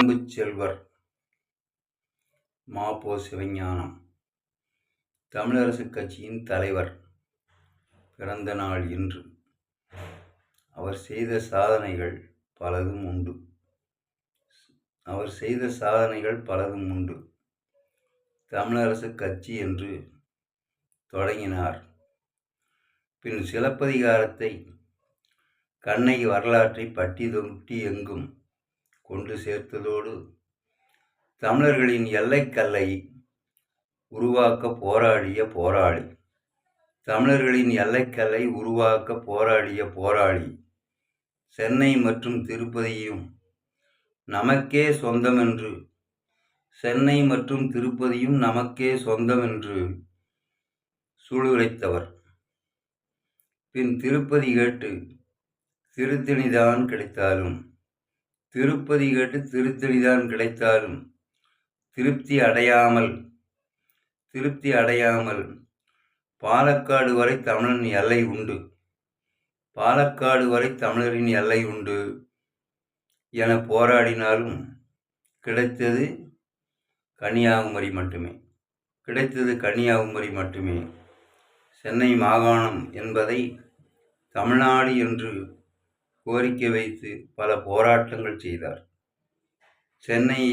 பரம்பு செல்வர் மாபோ சிவஞானம். தமிழரசு கட்சியின் தலைவர் பிறந்த நாள் இன்று. அவர் செய்த சாதனைகள் பலதும் உண்டு. அவர் செய்த சாதனைகள் பலதும் உண்டு. தமிழரசு கட்சி என்று தொடங்கினார். பின் சிலப்பதிகாரத்தை கண்ணகி வரலாற்றை பட்டி தொட்டி எங்கும் கொண்டு சேர்த்ததோடு தமிழர்களின் எல்லைக்கல்லை உருவாக்க போராடிய போராளி. தமிழர்களின் எல்லைக்கல்லை உருவாக்க போராடிய போராளி. சென்னை மற்றும் திருப்பதியும் நமக்கே சொந்தமென்று. சென்னை மற்றும் திருப்பதியும் நமக்கே சொந்தமென்று சூளுரைத்தவர். பின் திருப்பதி கேட்டு திருத்தணிதான் கிடைத்தாலும் திருப்பதி கேட்டு திருத்தணிதான் கிடைத்தாலும் திருப்தி அடையாமல் திருப்தி அடையாமல் பாலக்காடு வரை தமிழன் எல்லை உண்டு. பாலக்காடு வரை தமிழரின் எல்லை உண்டு என போராடினாலும் கிடைத்தது கன்னியாகுமரி மட்டுமே. கிடைத்தது கன்னியாகுமரி மட்டுமே. சென்னை மாகாணம் என்பதை தமிழ்நாடு என்று கோரிக்கை வைத்து பல போராட்டங்கள் செய்தார். சென்னை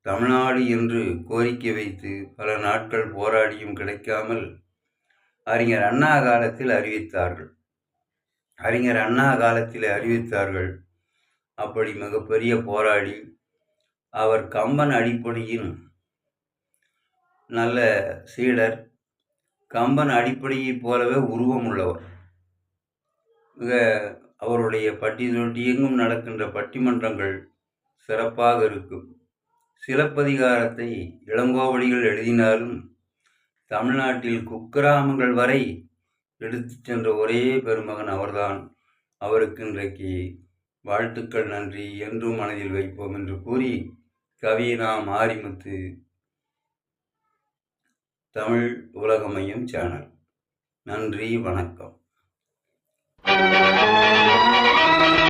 தமிழ்நாடு என்று கோரிக்கை வைத்து பல நாட்கள் போராடியும் கிடைக்காமல் அறிஞர் அண்ணா காலத்தில் அறிவித்தார்கள். அறிஞர் அண்ணா காலத்தில் அறிவித்தார்கள். அப்படி மிகப்பெரிய போராடி அவர் கம்பன் அடிப்படையின் நல்ல சீடர். கம்பன் அடிப்படையைப் போலவே உருவம் உள்ளவர். அவருடைய பட்டி எங்கும் நடக்கின்ற பட்டிமன்றங்கள் சிறப்பாக இருக்கும். சிலப்பதிகாரத்தை இளங்கோவடிகள் எழுதினாலும் தமிழ்நாட்டில் குக்கிராமங்கள் வரை எடுத்து சென்ற ஒரே பெருமகன் அவர்தான். அவருக்கு இன்றைக்கு வாழ்த்துக்கள் நன்றி என்றும் மனதில் வைப்போம் என்று கூறி கவினா மாரிமுத்து தமிழ் உலகமையும் சேனல். நன்றி வணக்கம்.